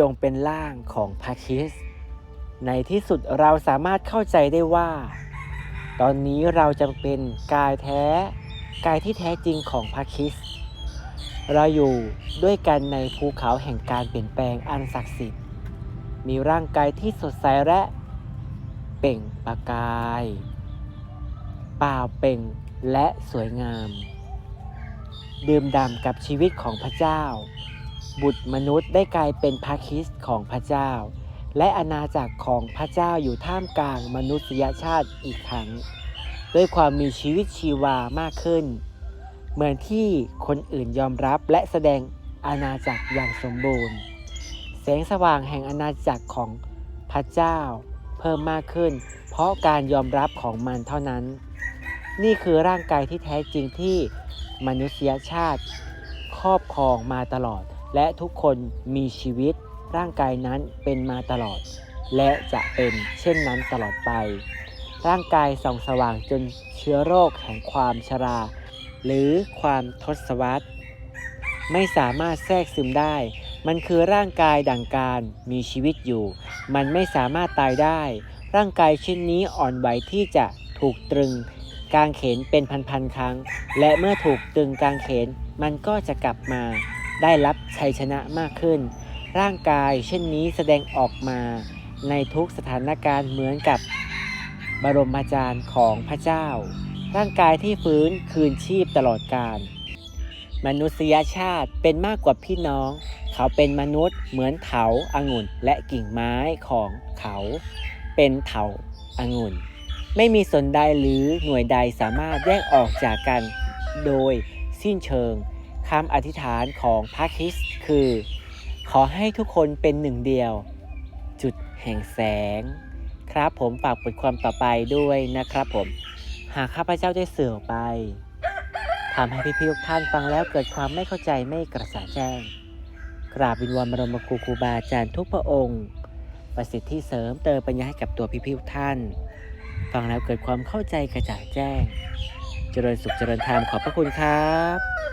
จงเป็นร่างของพระคริสต์ในที่สุดเราสามารถเข้าใจได้ว่า ตอนนี้เราจะเป็นกายแท้ กายที่แท้จริงของพระคริสต์เราอยู่ด้วยกันในภูเขาแห่งการเปลี่ยนแปลงอันศักดิ์สิทธิ์ มีร่างกายที่สดใสและเปล่งประกายเปล่าเปล่งและสวยงาม ดื่มด่ำกับชีวิตของพระเจ้า บุตรมนุษย์ได้กลายเป็นพระคริสต์ของพระเจ้า และอาณาจักรของพระเจ้าอยู่ท่ามกลางมนุษยชาติอีกครั้ง ด้วยความมีชีวิตชีวามากขึ้น เหมือนที่คนอื่นยอมรับและแสดงอาณาจักรอย่างสมบูรณ์ แสงสว่างแห่งอาณาจักรของพระเจ้า เพิ่มมากขึ้น เพราะการยอมรับของมันเท่านั้น นี่คือร่างกายที่แท้จริงที่มนุษยชาติ ครอบครองมาตลอด และทุกคนมีชีวิตร่างกายนั้นเป็นมาตลอด และจะเป็นเช่นนั้นตลอดไป ร่างกายส่องสว่างจนเชื้อโรคแห่งความชรา หรือความทศวรรษไม่สามารถแทรกซึมได้ มันคือร่างกายดังการมีชีวิตอยู่ มันไม่สามารถตายได้ ร่างกายเช่นนี้อ่อนไหวที่จะถูกตรึงกางเขนเป็นพันๆครั้ง และเมื่อถูกตรึงกางเขนมันก็จะกลับมา ได้รับชัยชนะมากขึ้น ร่างกายเช่นนี้แสดงออกมาในทุกสถานการณ์เหมือนกับบรมอาจารย์ของพระเจ้า ร่างกายที่ฟื้นคืนชีพตลอดกาลมนุษยชาติเป็นมากกว่าพี่น้อง เขาเป็นมนุษย์เหมือนเถาอางุ่นและกิ่งไม้ของเขา เป็นเถาอางุ่น ไม่มีส่วนใดหรือหน่วยใดสามารถแยกออกจากกัน โดยสิ้นเชิง คำอธิษฐานของพระคริสต์คือ ขอให้ทุกคนเป็นหนึ่งเดียว จุดแห่งแสง ครับผมฝากบทความต่อไปด้วยนะครับผม หากข้าพเจ้าได้เสื่อไปทำให้พี่ๆทุกท่านฟังแล้วเกิดความไม่เข้าใจไม่กระจ่าแจ้ง กราบวินวอนบรมครูครูบาอาจารย์ทุกพระองค์ ประสิทธิเสริมเติมปัญญาให้กับตัวพี่ๆทุกท่าน ฟังแล้วเกิดความเข้าใจกระจ่างแจ้ง เจริญสุขเจริญธรรมขอบพระคุณครับ